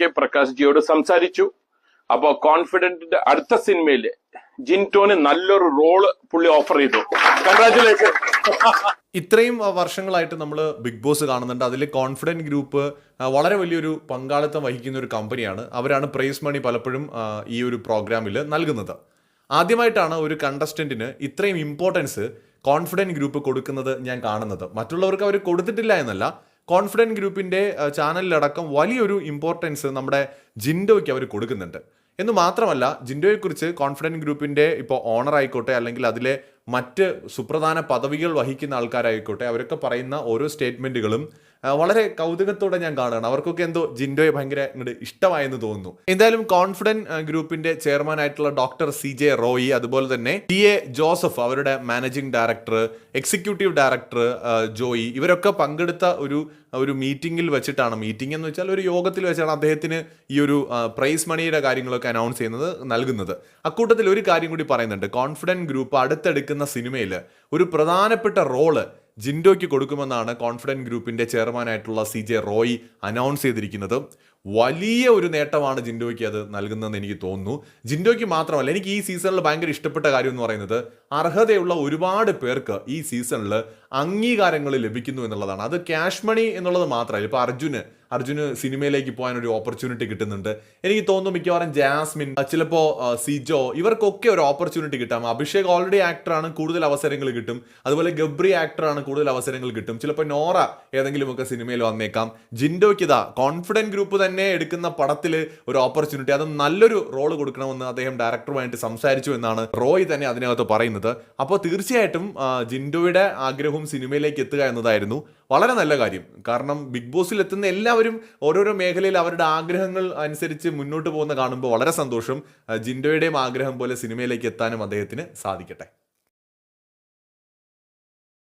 K Prakash ജിയോട് സംസാരിച്ചു. അപ്പോ കോൺഫിഡന്റിന്റെ അടുത്ത സിനിമയിൽ ജിൻടോന് നല്ലൊരു റോൾ പുള്ളി ഓഫർ ചെയ്തു. കൺഗ്രാറ്റുലേഷൻ ഇത്രയും വർഷങ്ങളായിട്ട് നമ്മൾ ബിഗ് ബോസ് കാണുന്നുണ്ട്. അതിൽ കോൺഫിഡന്റ് ഗ്രൂപ്പ് വളരെ വലിയൊരു പങ്കാളിത്തം വഹിക്കുന്ന ഒരു കമ്പനിയാണ്. അവരാണ് പ്രൈസ് മണി പലപ്പോഴും ഈ ഒരു പ്രോഗ്രാമിൽ നൽകുന്നത്. ആദ്യമായിട്ടാണ് ഒരു കണ്ടസ്റ്റന്റിന് ഇത്രയും ഇമ്പോർട്ടൻസ് കോൺഫിഡന്റ് ഗ്രൂപ്പ് കൊടുക്കുന്നത് ഞാൻ കാണുന്നത്. മറ്റുള്ളവർക്ക് അവർ കൊടുത്തിട്ടില്ല എന്നല്ല കോൺഫിഡന്റ് ഗ്രൂപ്പിന്റെ ചാനലിലടക്കം വലിയൊരു ഇമ്പോർട്ടൻസ് നമ്മുടെ ജിൻഡോയ്ക്ക് അവർ കൊടുക്കുന്നുണ്ട്. എന്ന് മാത്രമല്ല ജിൻഡോയെക്കുറിച്ച് കോൺഫിഡന്റ് ഗ്രൂപ്പിന്റെ ഇപ്പോൾ ഓണർ ആയിക്കോട്ടെ അല്ലെങ്കിൽ അതിലെ മറ്റ് സുപ്രധാന പദവികൾ വഹിക്കുന്ന ആൾക്കാരായിക്കോട്ടെ അവരൊക്കെ പറയുന്ന ഓരോ സ്റ്റേറ്റ്മെന്റുകളും വളരെ കൗതുകത്തോടെ ഞാൻ കാണുകയാണ്. അവർക്കൊക്കെ എന്തോ ജിൻഡോയെ ഭയങ്കര ഇങ്ങോട്ട് ഇഷ്ടമായെന്ന് തോന്നുന്നു. എന്തായാലും കോൺഫിഡന്റ് ഗ്രൂപ്പിന്റെ ചെയർമാൻ ആയിട്ടുള്ള ഡോക്ടർ സി ജെ റോയി അതുപോലെ തന്നെ ടി എ ജോസഫ് അവരുടെ managing director executive director Joy ഇവരൊക്കെ പങ്കെടുത്ത ഒരു ഒരു മീറ്റിംഗിൽ വെച്ചിട്ടാണ്. മീറ്റിംഗ് എന്ന് വെച്ചാൽ ഒരു യോഗത്തിൽ വെച്ചാണ് അദ്ദേഹത്തിന് ഈ ഒരു പ്രൈസ് മണിയുടെ കാര്യങ്ങളൊക്കെ അനൗൺസ് ചെയ്യുന്നത് നൽകുന്നത്. അക്കൂട്ടത്തിൽ ഒരു കാര്യം കൂടി പറയുന്നുണ്ട്. കോൺഫിഡന്റ് ഗ്രൂപ്പ് അടുത്തെടുക്കുന്ന സിനിമയിൽ ഒരു പ്രധാനപ്പെട്ട റോൾ ജിൻഡോയ്ക്ക് കൊടുക്കുമെന്നാണ് കോൺഫിഡന്റ് ഗ്രൂപ്പിന്റെ ചെയർമാനായിട്ടുള്ള സി ജെ റോയ് അനൗൺസ് ചെയ്തിരിക്കുന്നത്. വലിയ ഒരു നേട്ടമാണ് ജിൻഡോയ്ക്ക് അത് നൽകുന്നതെന്ന് എനിക്ക് തോന്നുന്നു. ജിൻഡോയ്ക്ക് മാത്രമല്ല എനിക്ക് ഈ സീസണിൽ ഭയങ്കര ഇഷ്ടപ്പെട്ട കാര്യം എന്ന് പറയുന്നത് അർഹതയുള്ള ഒരുപാട് പേർക്ക് ഈ സീസണിൽ അംഗീകാരങ്ങൾ ലഭിക്കുന്നു എന്നുള്ളതാണ്. അത് ക്യാഷ് മണി എന്നുള്ളത് മാത്രമല്ല ഇപ്പോൾ അർജുന് അർജുന് സിനിമയിലേക്ക് പോകാൻ ഒരു ഓപ്പർച്യൂണിറ്റി കിട്ടുന്നുണ്ട്. എനിക്ക് തോന്നുന്നു മിക്കവാറും ജാസ്മിൻ ചിലപ്പോൾ സിജോ ഇവർക്കൊക്കെ ഒരു ഓപ്പർച്യൂണിറ്റി കിട്ടാം. അഭിഷേക് ഓൾറെഡി ആക്ടറാണ് കൂടുതൽ അവസരങ്ങൾ കിട്ടും. അതുപോലെ ഗബ്രി ആക്ടറാണ് കൂടുതൽ അവസരങ്ങൾ കിട്ടും. ചിലപ്പോൾ നോറ ഏതെങ്കിലുമൊക്കെ സിനിമയിൽ വന്നേക്കാം. ജിൻഡോയ്ക്ക് ഇതാ കോൺഫിഡന്റ് ഗ്രൂപ്പ് തന്നെ എടുക്കുന്ന പടത്തിൽ ഒരു ഓപ്പർച്യൂണിറ്റി അത് നല്ലൊരു റോൾ കൊടുക്കണമെന്ന് അദ്ദേഹം ഡയറക്ടറുമായിട്ട് സംസാരിച്ചു എന്നാണ് റോയ് തന്നെ അതിനകത്ത് പറയുന്നത്. അപ്പോൾ തീർച്ചയായിട്ടും ജിൻഡോയുടെ ആഗ്രഹവും സിനിമയിലേക്ക് എത്തുക എന്നതായിരുന്നു വളരെ നല്ല കാര്യം. കാരണം ബിഗ് ബോസിൽ എത്തുന്ന എല്ലാവരും ഓരോരോ മേഖലയിൽ അവരുടെ ആഗ്രഹങ്ങൾ അനുസരിച്ച് മുന്നോട്ട് പോകുന്ന കാണുമ്പോൾ വളരെ സന്തോഷം. ജിൻഡോയുടെയും ആഗ്രഹം പോലെ സിനിമയിലേക്ക് എത്താനും അദ്ദേഹത്തിന് സാധിക്കട്ടെ.